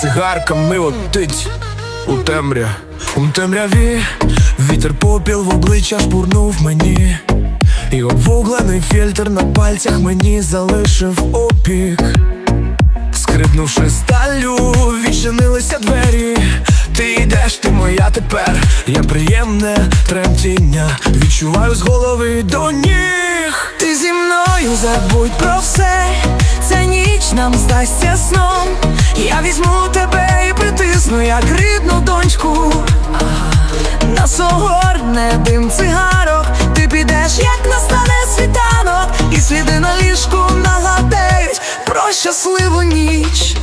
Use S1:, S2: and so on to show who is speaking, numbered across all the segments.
S1: цигарка мивотить у темря, у темряві вітер попіл в обличчя шпурнув мені, і обвуглений фільтр на пальцях мені залишив опік. Скрипнувши сталю, відчинилися двері. Ти йдеш, ти моя тепер. Я приємне тремтіння. Відчуваю з голови до ніг.
S2: Ти зі мною забудь про все, ця ніч нам здасться сном. Я візьму і як рідну доньку. Нас огорне дим цигарок, ти підеш, як настане світанок, і сліди на ліжку нагадають про щасливу ніч.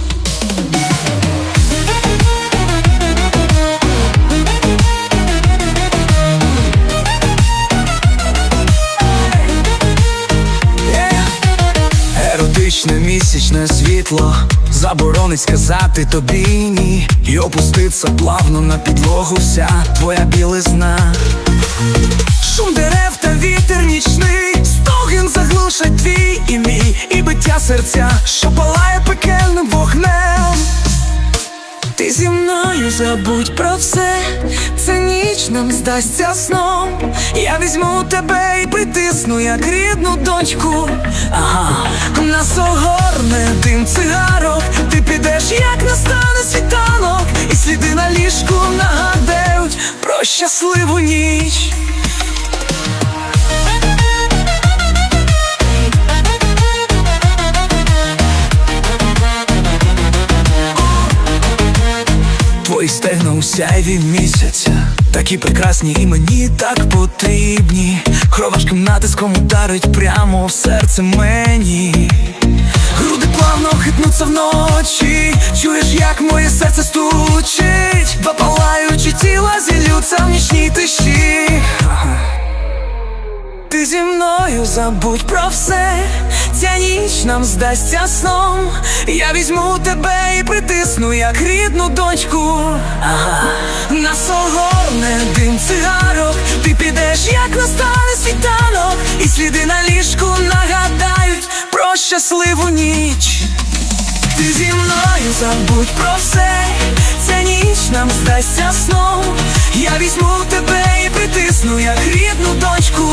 S1: Еротичне місячне світло заборонить сказати тобі ні І опуститься плавно на підлогу вся твоя білизна
S2: Шум дерев та вітер нічний, стогін заглушать твій і мій, і биття серця, що палає пекельним вогнем. Ти зі мною забудь про все, це ніч нам здасться сном. Я візьму тебе і притисну, як рідну дочку. Ага, нас огорне дим цигарок, підеш, як настане світанок, і сліди на ліжку нагадають про щасливу ніч.
S1: Твої стегна у сяйві місяця. Такі прекрасні і мені так потрібні. Кровашким натиском ударить прямо в серце мені
S2: Плавно хитнуться вночі, чуєш, як моє серце стучить, Два палаючі тіла зілються в нічній тиші. Ти зі мною забудь про все, ця ніч нам здасться сном. Я візьму тебе і притисну, як рідну дочку. Ага, нас огорне дим цигарок, ти підеш, як настане світанок, і сліди на ліжку щасливу ніч. Ти зі мною забудь про все, ця ніч нам здасться сном. Я візьму тебе і притисну, як рідну дочку.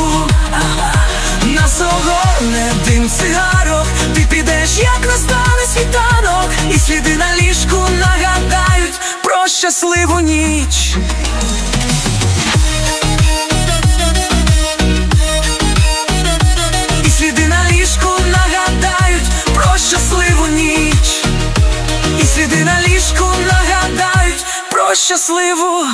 S2: Щасливо